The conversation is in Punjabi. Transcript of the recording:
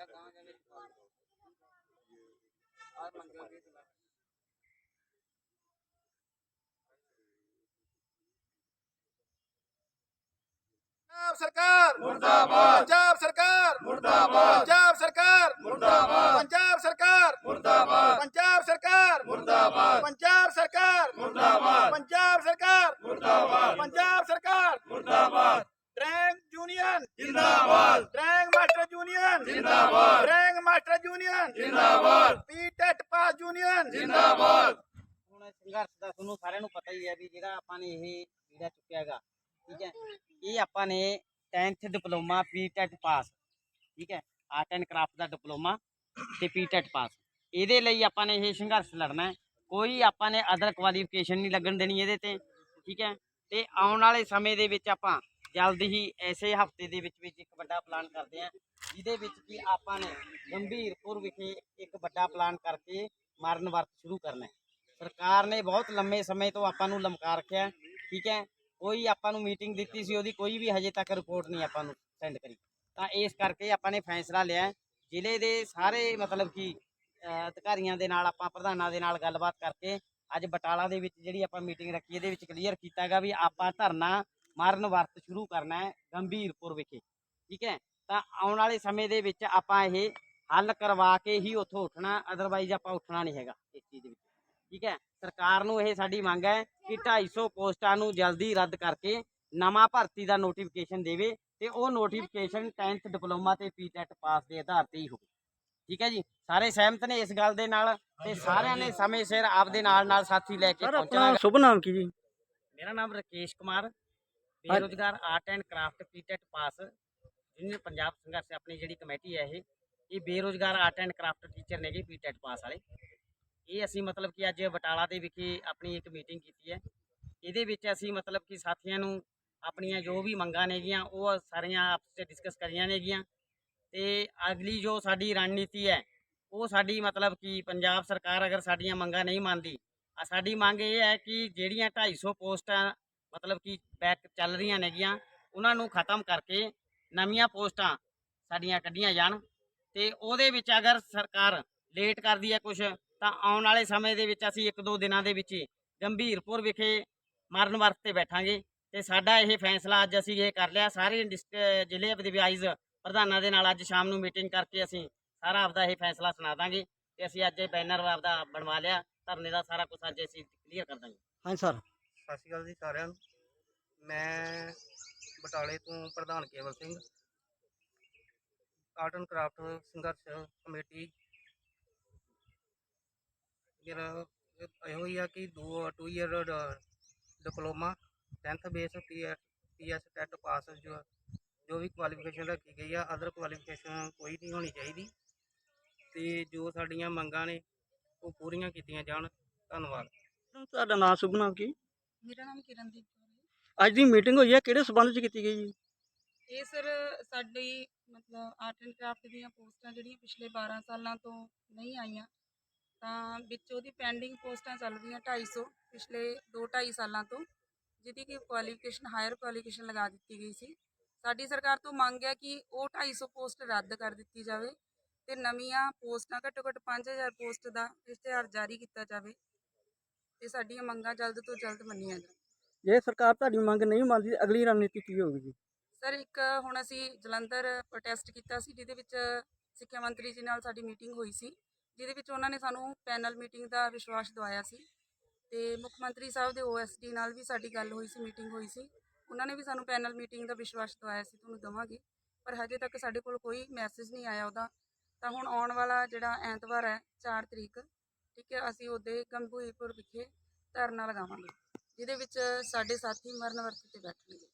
लगा कहाँ जाने और मंगल सरकार मुर्दाबाद पंजाब सरकार मुर्दाबाद पंजाब सरकार मुर्दाबाद पंजाब सरकार मुर्दाबाद पंजाब सरकार मुर्दाबाद पंजाब सरकार मुर्दाबाद पंजाब सरकार ਜਿੰਦਾਬਾਦ। ਡਰੈਂਗ ਮਾਸਟਰ ਯੂਨੀਅਨ ਜਿੰਦਾਬਾਦ। ਪੀਟੈਟ ਪਾਸ ਯੂਨੀਅਨ ਜਿੰਦਾਬਾਦ। ਹੁਣ ਸੰਘਰਸ਼ ਦਾ ਤੁਹਾਨੂੰ ਸਾਰਿਆਂ ਨੂੰ ਪਤਾ ਹੀ ਹੈ ਵੀ ਜਿਹੜਾ ਆਪਾਂ ਨੇ ਇਹ ਜਿਹੜਾ ਚੁੱਕਿਆ ਹੈਗਾ ਠੀਕ ਹੈ ਇਹ ਆਪਾਂ ਨੇ 10th ਡਿਪਲੋਮਾ ਪੀਟੈਟ ਪਾਸ ਠੀਕ ਹੈ ਆਰਟ ਐਂਡ ਕਰਾਫਟ ਦਾ ਡਿਪਲੋਮਾ ਤੇ ਪੀਟੈਟ ਪਾਸ ਇਹਦੇ ਲਈ ਆਪਾਂ ਨੇ ਇਹ ਸੰਘਰਸ਼ ਲੜਨਾ ਹੈ। ਕੋਈ ਆਪਾਂ ਨੇ ਅਦਰ ਕੁਆਲੀਫਿਕੇਸ਼ਨ ਨਹੀਂ ਲੱਗਣ ਦੇਣੀ ਇਹਦੇ ਤੇ ਠੀਕ ਹੈ ਤੇ ਆਉਣ ਵਾਲੇ ਸਮੇਂ ਦੇ ਵਿੱਚ ਆਪਾਂ ਜਲਦ ਹੀ ਐਸੇ ਹਫ਼ਤੇ ਦੇ ਵਿੱਚ ਵਿੱਚ ਇੱਕ ਵੱਡਾ ਪਲਾਨ ਕਰਦੇ ਹਾਂ, ਜਿਹਦੇ ਵਿੱਚ ਕਿ ਆਪਾਂ ਨੇ ਗੰਭੀਰਪੁਰ ਵਿਖੇ ਇੱਕ ਵੱਡਾ ਪਲਾਨ ਕਰਕੇ ਮਾਰਨ ਵਰਤ ਸ਼ੁਰੂ ਕਰਨਾ ਹੈ। ਸਰਕਾਰ ਨੇ ਬਹੁਤ ਲੰਮੇ ਸਮੇਂ ਤੋਂ ਆਪਾਂ ਨੂੰ ਲਮਕਾ ਰੱਖਿਆ ਠੀਕ ਹੈ? ਕੋਈ ਆਪਾਂ ਨੂੰ ਮੀਟਿੰਗ ਦਿੱਤੀ ਸੀ, ਉਹਦੀ ਕੋਈ ਵੀ ਹਜੇ ਤੱਕ ਰਿਪੋਰਟ ਨਹੀਂ ਆਪਾਂ ਨੂੰ ਸੈਂਡ ਕਰੀ। ਤਾਂ ਇਸ ਕਰਕੇ ਆਪਾਂ ਨੇ ਫੈਸਲਾ ਲਿਆ ਜ਼ਿਲ੍ਹੇ ਦੇ ਸਾਰੇ ਮਤਲਬ ਕਿ ਅਧਿਕਾਰੀਆਂ ਦੇ ਨਾਲ, ਆਪਾਂ ਪ੍ਰਧਾਨਾਂ ਦੇ ਨਾਲ ਗੱਲਬਾਤ ਕਰਕੇ ਅੱਜ ਬਟਾਲਾ ਦੇ ਵਿੱਚ ਜਿਹੜੀ ਆਪਾਂ ਮੀਟਿੰਗ ਰੱਖੀ, ਇਹਦੇ ਵਿੱਚ ਕਲੀਅਰ ਕੀਤਾਗਾ ਵੀ ਆਪਾਂ ਧਰਨਾ ਮਾਰਨ ਵਰਤ ਸ਼ੁਰੂ ਕਰਨਾ ਹੈ ਗੰਭੀਰਪੁਰ ਵਿਖੇ। ਠੀਕ ਹੈ? ਤਾਂ ਆਉਣ ਵਾਲੇ ਸਮੇਂ ਦੇ ਵਿੱਚ ਆਪਾਂ ਇਹ ਹੱਲ ਕਰਵਾ ਕੇ ਹੀ ਉੱਥੋਂ ਉੱਠਣਾ ਅਦਰਵਾਈਜ਼ ਆਪਾਂ ਉੱਠਣਾ ਨਹੀਂ ਹੈਗਾ ਇਸ ਚੀਜ਼ ਦੇ ਵਿੱਚ। ਠੀਕ ਹੈ? ਸਰਕਾਰ ਨੂੰ ਇਹ ਸਾਡੀ ਮੰਗ ਹੈ ਕਿ 250 ਪੋਸਟਾਂ ਨੂੰ ਜਲਦੀ ਰੱਦ ਕਰਕੇ ਨਵਾਂ ਭਰਤੀ ਦਾ ਨੋਟੀਫਿਕੇਸ਼ਨ ਦੇਵੇ ਤੇ ਉਹ ਨੋਟੀਫਿਕੇਸ਼ਨ 10th ਡਿਪਲੋਮਾ ਤੇ ਪੀਟੈਟ ਪਾਸ ਦੇ ਆਧਾਰ ਤੇ ਹੀ ਹੋਵੇ। ਠੀਕ ਹੈ ਜੀ? ਸਾਰੇ ਸਹਿਮਤ ਨੇ ਇਸ ਗੱਲ ਦੇ ਨਾਲ? ਤੇ ਸਾਰਿਆਂ ਨੇ ਸਮੇਂ ਸਿਰ ਆਪਦੇ ਨਾਲ ਨਾਲ ਸਾਥੀ ਲੈ ਕੇ ਪਹੁੰਚਣਾ ਸ਼ੁਭ ਨਾਮ ਕੀ ਜੀ? ਮੇਰਾ ਨਾਮ ਰਕੇਸ਼ ਕੁਮਾਰ। ਬੇਰੁਜ਼ਗਾਰ, art and craft, PTET pass ਜਿਹਨੇ ਪੰਜਾਬ ਸੰਘਰਸ਼ ਆਪਣੀ ਜਿਹੜੀ ਕਮੇਟੀ ਹੈ ਇਹ ਇਹ ਬੇਰੁਜ਼ਗਾਰ, ਆਰਟ ਐਂਡ ਕਰਾਫਟ ਟੀਚਰ ਨੇਗੇ ਪੀਟੈਟ ਪਾਸ ਵਾਲੇ। ਇਹ ਅਸੀਂ ਮਤਲਬ ਕਿ ਅੱਜ ਬਟਾਲਾ ਦੇ ਵਿਖੇ ਆਪਣੀ ਇੱਕ ਮੀਟਿੰਗ ਕੀਤੀ ਹੈ। ਇਹਦੇ ਵਿੱਚ ਅਸੀਂ ਮਤਲਬ ਕਿ ਸਾਥੀਆਂ ਨੂੰ ਆਪਣੀਆਂ ਜੋ ਵੀ ਮੰਗਾਂ ਨੇਗੀਆਂ ਉਹ ਸਾਰੀਆਂ ਆਪਸ ਵਿੱਚ ਡਿਸਕਸ ਕਰੀਆਂ ਨੇਗੀਆਂ ਤੇ ਅਗਲੀ ਜੋ ਸਾਡੀ ਰਣਨੀਤੀ ਹੈ, ਉਹ ਸਾਡੀ ਮਤਲਬ ਕਿ ਪੰਜਾਬ ਸਰਕਾਰ ਅਗਰ ਸਾਡੀਆਂ ਮੰਗਾਂ ਨਹੀਂ ਮੰਨਦੀ ਸਾਡੀ ਮੰਗ ਇਹ ਹੈ ਕਿ ਜਿਹੜੀਆਂ 250 ਪੋਸਟਾਂ ਮਤਲਬ ਕਿ ਬੈਕ ਚੱਲ ਰਹੀਆਂ ਨੇਗੀਆਂ ਉਹਨਾਂ ਨੂੰ ਖਤਮ ਕਰਕੇ ਨਵੀਆਂ ਪੋਸਟਾਂ ਸਾਡੀਆਂ ਕੱਢੀਆਂ ਜਾਣ ਤੇ ਉਹਦੇ ਵਿੱਚ ਅਗਰ ਸਰਕਾਰ ਲੇਟ ਕਰਦੀ ਹੈ ਕੁਝ ਤਾਂ ਆਉਣ ਵਾਲੇ ਸਮੇਂ ਦੇ ਵਿੱਚ ਅਸੀਂ ਇੱਕ ਦੋ ਦਿਨਾਂ ਦੇ ਵਿੱਚ ਹੀ ਗੰਭੀਰਪੁਰ ਵਿਖੇ ਮਰਨ ਵਰਤ ਤੇ ਬੈਠਾਂਗੇ ਤੇ ਸਾਡਾ ਇਹ ਫੈਸਲਾ ਅੱਜ ਅਸੀਂ ਇਹ ਕਰ ਲਿਆ। ਸਾਰੇ ਡਿਸਟ- ਜ਼ਿਲ੍ਹੇ ਦੇ ਵਾਈਜ਼ ਪ੍ਰਧਾਨਾਂ ਦੇ ਨਾਲ ਅੱਜ ਸ਼ਾਮ ਨੂੰ ਮੀਟਿੰਗ ਕਰਕੇ ਅਸੀਂ ਸਾਰਾ ਆਪਦਾ ਇਹ ਫੈਸਲਾ ਸੁਣਾ ਦਾਂਗੇ ਤੇ ਅਸੀਂ ਅੱਜ ਇਹ ਬੈਨਰ ਆਪਦਾ ਬਣਵਾ ਲਿਆ। ਧਰਨੇ ਦਾ ਸਾਰਾ ਕੁਝ ਅੱਜ ਅਸੀਂ ਕਲੀਅਰ ਕਰ ਦਾਂਗੇ। ਹਾਂਜੀ ਸਰ ਸਤਿ ਸ਼੍ਰੀ ਅਕਾਲ ਜੀ ਸਾਰਿਆਂ ਨੂੰ। ਮੈਂ ਬਟਾਲੇ ਤੋਂ ਪ੍ਰਧਾਨ Kewal Singh, art and craft ਸੰਘਰਸ਼ ਕਮੇਟੀ। ਮੇਰਾ ਇਹੋ ਹੀ ਆ ਕਿ ਦੋ two year diploma 10th base P S TET pass, ਜੋ ਜੋ ਵੀ ਕੁਆਲੀਫਿਕੇਸ਼ਨ ਰੱਖੀ ਗਈ ਆ ਅਦਰ ਕੁਆਲੀਫਿਕੇਸ਼ਨ ਕੋਈ ਨਹੀਂ ਹੋਣੀ ਚਾਹੀਦੀ। ਤੇ ਜੋ ਸਾਡੀਆਂ ਮੰਗਾਂ ਨੇ, ਉਹ ਪੂਰੀਆਂ ਕੀਤੀਆਂ ਜਾਣ। ਧੰਨਵਾਦ। ਤੁਹਾਡਾ ਨਾਮ ਸੁਭਨਾ ਕੀ? ਮੇਰਾ ਨਾਮ ਕਿਰਨਦੀਪ ਕੌਰ ਹੈ ਅੱਜ ਦੀ ਮੀਟਿੰਗ ਹੋਈ ਹੈ ਕਿਹੜੇ ਸਬੰਧ 'ਚ ਕੀਤੀ ਗਈ ਜੀ? ਇਹ ਸਰ ਸਾਡੀ ਮਤਲਬ ਆਰਟ ਐਂਡ ਕਰਾਫਟ ਦੀਆਂ ਪੋਸਟਾਂ ਜਿਹੜੀਆਂ ਪਿਛਲੇ 12 ਸਾਲਾਂ ਤੋਂ ਨਹੀਂ ਆਈਆਂ ਤਾਂ ਵਿੱਚ ਉਹਦੀ ਪੈਂਡਿੰਗ ਪੋਸਟਾਂ ਚੱਲ ਰਹੀਆਂ 250 ਪਿਛਲੇ 2 2.5 ਸਾਲਾਂ ਤੋਂ ਜਿਹਦੀ ਕਿ ਕੁਆਲੀਫਿਕੇਸ਼ਨ ਹਾਇਰ ਕੁਆਲੀਫਿਕੇਸ਼ਨ ਲਗਾ ਦਿੱਤੀ ਗਈ ਸੀ। ਸਾਡੀ ਸਰਕਾਰ ਤੋਂ ਮੰਗ ਹੈ ਕਿ ਉਹ 250 ਪੋਸਟ ਰੱਦ ਕਰ ਦਿੱਤੀ ਜਾਵੇ ਤੇ ਨਵੀਆਂ ਪੋਸਟਾਂ ਘੱਟੋ ਘੱਟ 5000 ਪੋਸਟ ਦਾ ਇਸ਼ਤਿਹਾਰ ਜਾਰੀ ਕੀਤਾ ਜਾਵੇ। ਤੇ ਸਾਡੀਆਂ ਮੰਗਾਂ ਜਲਦ ਤੋਂ ਜਲਦ ਮੰਨੀਆਂ ਜਾਣ। ਜੇ ਸਰਕਾਰ ਤੁਹਾਡੀ ਮੰਗ ਨਹੀਂ ਮੰਨਦੀ ਅਗਲੀ ਰਣਨੀਤੀ ਕੀ ਹੋਵੇਗੀ? ਜੀ ਸਰ ਇੱਕ ਹੁਣ ਅਸੀਂ ਜਲੰਧਰ ਪ੍ਰੋਟੈਸਟ ਕੀਤਾ ਸੀ ਜਿਹਦੇ ਵਿੱਚ ਸਿੱਖਿਆ ਮੰਤਰੀ ਜੀ ਨਾਲ ਸਾਡੀ ਮੀਟਿੰਗ ਹੋਈ ਸੀ ਜਿਹਦੇ ਵਿੱਚ ਉਹਨਾਂ ਨੇ ਸਾਨੂੰ ਪੈਨਲ ਮੀਟਿੰਗ ਦਾ ਵਿਸ਼ਵਾਸ ਦਿਵਾਇਆ ਸੀ ਤੇ ਮੁੱਖ ਮੰਤਰੀ ਸਾਹਿਬ ਦੇ ਓਐਸਡੀ ਨਾਲ ਵੀ ਸਾਡੀ ਗੱਲ ਹੋਈ ਸੀ ਮੀਟਿੰਗ ਹੋਈ ਸੀ। ਉਹਨਾਂ ਨੇ ਵੀ ਸਾਨੂੰ ਪੈਨਲ ਮੀਟਿੰਗ ਦਾ ਵਿਸ਼ਵਾਸ ਦਿਵਾਇਆ ਸੀ ਤੁਹਾਨੂੰ ਦਵਾਂਗੇ। ਪਰ ਹਜੇ ਤੱਕ ਸਾਡੇ ਕੋਲ ਕੋਈ ਮੈਸੇਜ ਨਹੀਂ ਆਇਆ ਉਹਦਾ। ਤਾਂ ਹੁਣ ਆਉਣ ਵਾਲਾ ਜਿਹੜਾ ਐਤਵਾਰ ਹੈ 4 ਤਰੀਕ ਠੀਕ ਹੈ, ਅਸੀਂ ਉਹਦੇ ਗੰਭੀਰਪੁਰ ਵਿਖੇ ਧਰਨਾ ਲਗਾਵਾਂਗੇ, ਜਿਹਦੇ ਵਿੱਚ ਸਾਡੇ ਸਾਥੀ ਮਰਨ ਵਰਤ ਤੇ ਬੈਠਣਗੇ।